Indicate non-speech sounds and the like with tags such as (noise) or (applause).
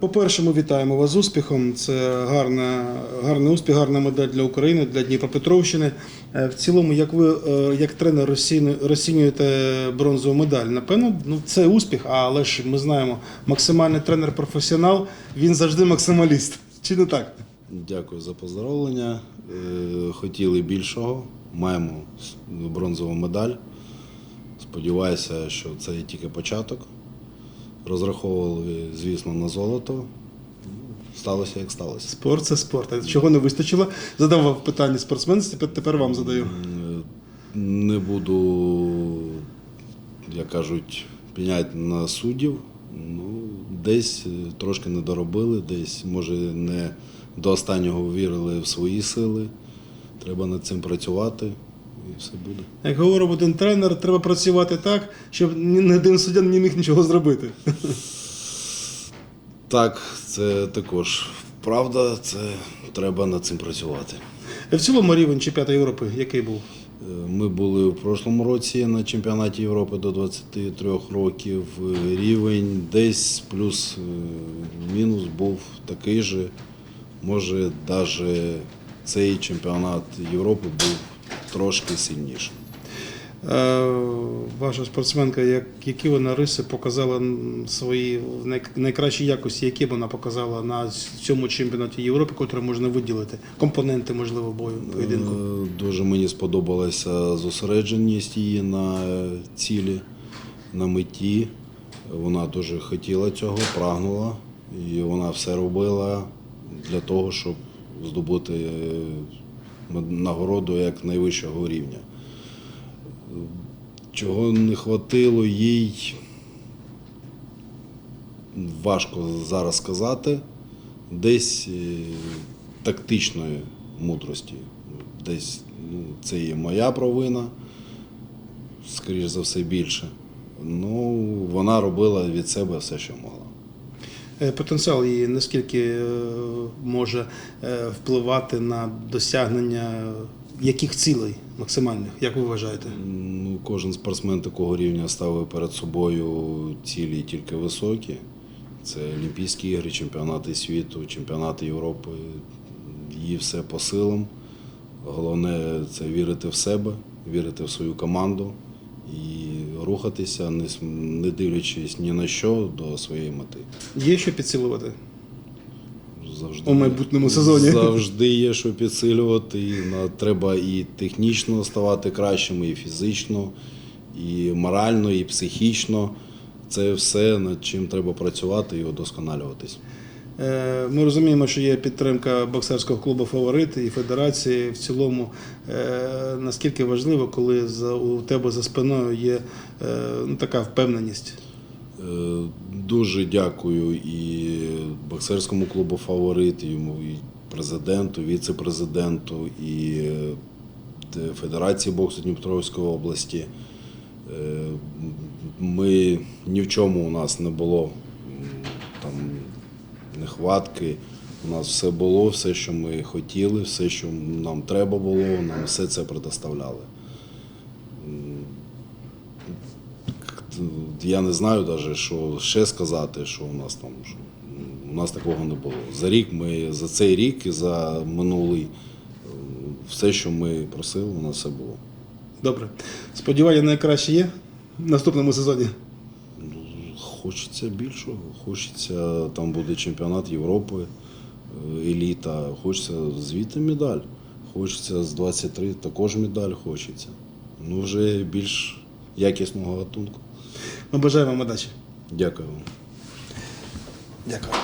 По-перше, ми вітаємо вас з успіхом. Це гарна, гарний успіх, гарна медаль для України, для Дніпропетровщини. Е, В цілому, як ви е, як тренер розціню- розцінюєте бронзову медаль, напевно, ну це успіх, але ж ми знаємо, максимальний тренер-професіонал, він завжди максималіст. Чи не так? Дякую за поздоровлення. Е, Хотіли більшого. Маємо бронзову медаль. Сподіваюся, що це тільки початок. Розраховували, звісно, на золото. Сталося, як сталося. Спорт це спорт. Чого не вистачило? Задавав питання спортсмен, тепер, тепер вам задаю. Е, Не буду, як кажуть, піняти на суддів. Ну, десь е, трошки не доробили, десь, може, не до останнього вірили в свої сили. Треба над цим працювати і все буде. Як говорив один тренер, треба працювати так, щоб ні один суддя не міг нічого зробити. (laughs) Так, це також правда, це треба над цим працювати. В цілому рівень чемпіонату Європи який був? Е, Ми були в прошлому році на чемпіонаті Європи до 23 років. Е, Рівень десь плюс-мінус був такий же. Може, навіть цей чемпіонат Європи був трошки сильніший. Е, Ваша спортсменка, які вона риси показала свої найкращі якості, які вона показала на цьому чемпіонаті Європи, котрі можна виділити? Компоненти, можливо, бою поєдинку. Е, Дуже мені сподобалася зосередженість її на е, цілі, на меті. Вона дуже хотіла цього, прагнула, і вона все робила для того, щоб здобути нагороду як найвищого рівня. Чого не хватило їй, важко зараз сказати. Десь е, тактичної мудрості. Десь ну, це є моя провина, скоріш за все більше. Ну, вона робила від себе все, що могла. Е, Потенціал її наскільки е, може е, впливати на досягнення яких цілей максимальних, як ви вважаєте? Ну, кожен спортсмен такого рівня ставив перед собою цілі тільки високі. Це Олімпійські ігри, чемпіонати світу, чемпіонати Європи. Їй все по силам. Головне це вірити в себе, вірити в свою команду і рухатися, не дивлячись ні на що до своєї мети. Є що підсилувати? Завжди У майбутньому сезоні. завжди є що підсилювати. І треба і технічно ставати кращими, і фізично, і морально, і психічно. Це все над чим треба працювати і удосконалюватись. Е, Ми розуміємо, що є підтримка боксерського клубу Фаворит і федерації. В цілому, е, наскільки важливо, коли у тебе за спиною є е, ну, така впевненість. Дуже дякую і боксерському клубу Фаворит, йому і президенту, віце-президенту, і Федерації боксу Дніпропетровської області. Ми ні в чому у нас не було нехватки. У нас все було, все, що ми хотіли, все, що нам треба було, нам все це предоставляли. Я не знаю навіть, що ще сказати, що у нас там що у нас такого не було. За рік ми за цей рік і за минулий все, що ми просили, у нас все було. Добре. Сподівання найкраще є в наступному сезоні. Хочеться більшого, хочеться, там буде чемпіонат Європи, е, еліта, хочеться звідти медаль. Хочеться з 23 також медаль хочеться. Ну вже більш якісного гатунку. Ми бажаємо вам удачі. Дякую вам. Дякую.